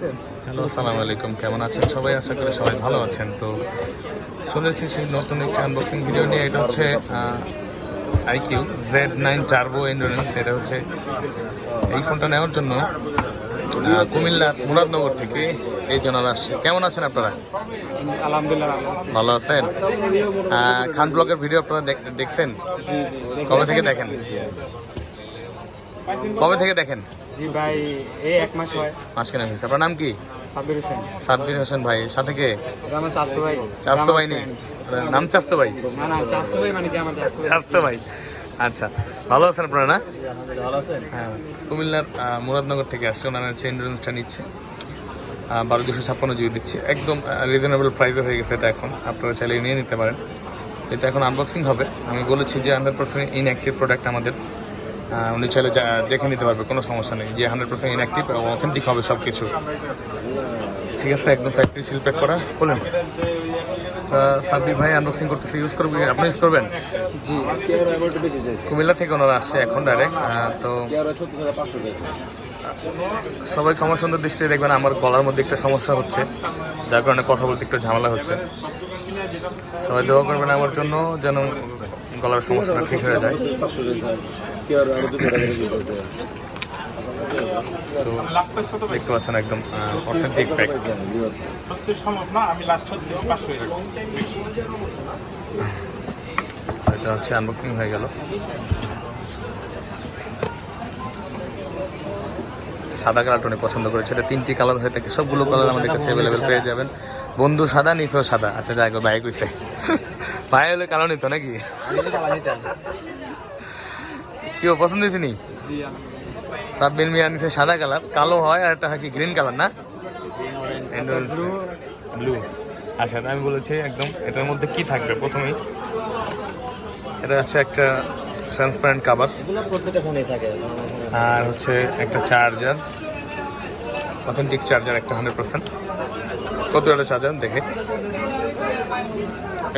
Hello আসসালামু আলাইকুম। কেমন আছেন? সবাই আশা করি সবাই ভালো আছেন। তো চলেছি সেই নতুন একটি আনবক্সিং ভিডিও নিয়ে। এটা হচ্ছে iQOO Z nine turbo endurance এটা হচ্ছে এই ফোনটা নেওয়ার জন্য কুমিল্লার মুরাদনগর থেকে এই জনারা আসছে। কেমন আছেন আপনারা? আলহামদুলিল্লাহ ভালো আছেন? খান ব্লগের ভিডিও আপনারা দেখ- দেখছেন? কবে থেকে দেখেন? কবে থেকে দেখেন? জি ভাই এই এক মাস হয়। মাঝখানে হয়েছে। আপনার নাম কি? সাব্বির হোসেন। সাব্বির হোসেন ভাই সাথে কে? আমার চাস্তো ভাই। চাস্তো ভাই নেই নাম চাস্তো ভাই? না না চাস্তো ভাই মানে কি আমার চাস্তো চাস্তো ভাই। আচ্ছা ভালো আছেন আপনারা না? ভালো আছেন। হ্যাঁ কুমিল্লার মুরাদনগর থেকে আসছে ওনারা হচ্ছে ইন্ডোরেন্সটা নিচ্ছে। বারো দুশো ছাপ্পান্ন জিবি দিচ্ছে। একদম রিজনেবল প্রাইসে হয়ে গেছে এটা এখন। আপনারা চাইলে নিয়ে নিতে পারেন। এটা এখন আনবক্সিং হবে। আমি বলেছি যে হান্ড্রেড পার্সেন্ট ইনঅ্যাক্টিভ প্রোডাক্ট আমাদের। উনি চাইলে দেখে নিতে পারবে কোনো সমস্যা নেই। যে হান্ড্রেড পার্সেন্ট ইনঅ্যাক্টিভ এবং অথেন্টিক হবে সব কিছু ঠিক আছে একদম ফ্যাক্টরি সিল প্যাক করা। বলেন। সাব্বির ভাই আনবক্সিং করতেছে। ইউজ করবেন আপনি ইউজ করবেন? জি কুমিল্লা থেকে ওনারা আসছে এখন ডাইরেক্ট তো সবাই ক্ষমা সুন্দর দৃষ্টিতে দেখবেন আমার গলার মধ্যে একটা সমস্যা হচ্ছে। যার কারণে কথা বলতে একটু ঝামেলা হচ্ছে। সবাই দোয়া করবেন আমার জন্য যেন গলার সমস্যাটা ঠিক হয়ে যায়। তো দেখতে পাচ্ছেন একদম অথেন্টিক প্যাক এটা হচ্ছে আনবক্সিং হয়ে গেল। সাদা কালারটা উনি পছন্দ করেছে। এটা তিনটি কালার হয়ে থাকে। সবগুলো কালার আমাদের কাছে অ্যাভেলেবেল পেয়ে যাবেন। বন্ধু সাদা, নিচেও সাদা। আচ্ছা যাই গো ভাই কইছে ভাই হলে কালো নিত নাকি? কি ও পছন্দ হয়েছে নি? সাব্বির মিয়া নিছে সাদা কালার কালো হয় আর একটা হয় কি গ্রিন কালার না? ব্লু আচ্ছা আমি বলেছি একদম এটার মধ্যে কি থাকবে প্রথমেই? এটা হচ্ছে একটা ট্রান্সপারেন্ট কাভার আর হচ্ছে একটা চার্জার অথেন্টিক চার্জার একটা হান্ড্রেড পার্সেন্ট কত একটা চার্জার দেখে।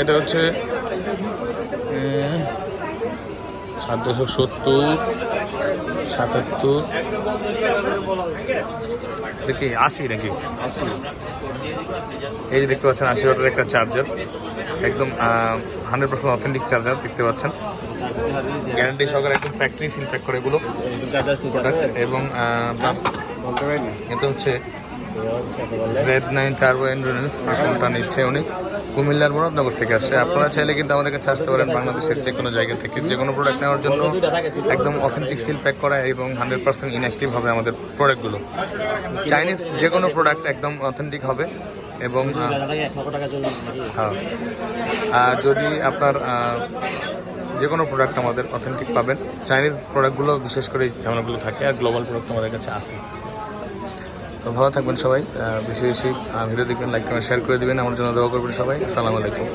এটা হচ্ছে সাতশো সত্তর, সাতাত্তর। কি, আশি নাকি? এই যে দেখতে পাচ্ছেন, আশি ওয়াটের একটা চার্জার একদম হান্ড্রেড পার্সেন্ট অথেন্টিক চার্জার দেখতে পাচ্ছেন। গ্যারান্টি সহকারে একদম ফ্যাক্টরি সিল প্যাক করে এগুলো। প্রোডাক্ট এবং এটা হচ্ছে জেড নাইন টার্বো এন্ডুরেন্স ফোনটা নিচ্ছে উনি। কুমিল্লার মুরাদনগর থেকে আসছে আপনারা চাইলে কিন্তু আমাদের কাছে আসতে পারেন বাংলাদেশের যে কোনো জায়গা থেকে। যে কোনো প্রোডাক্ট নেওয়ার জন্য একদম অথেন্টিক সিল প্যাক করা এবং হান্ড্রেড পার্সেন্ট ইনঅ্যাক্টিভ হবে আমাদের প্রোডাক্টগুলো চাইনিজ যে কোনো প্রোডাক্ট একদম অথেন্টিক হবে এবং হ্যাঁ। যদি আপনার যে কোনো প্রোডাক্ট আমাদের অথেন্টিক পাবেন চাইনিজ প্রোডাক্টগুলো বিশেষ করে ঝামেলাগুলো থাকে আর গ্লোবাল প্রোডাক্ট আমাদের কাছে আসে তো ভালো থাকবেন সবাই। বেশি বেশি ভিডিও দেখবেন লাইক করবেন শেয়ার করে দেবেন। আমার জন্য দোয়া করবেন সবাই। আসসালামু আলাইকুম।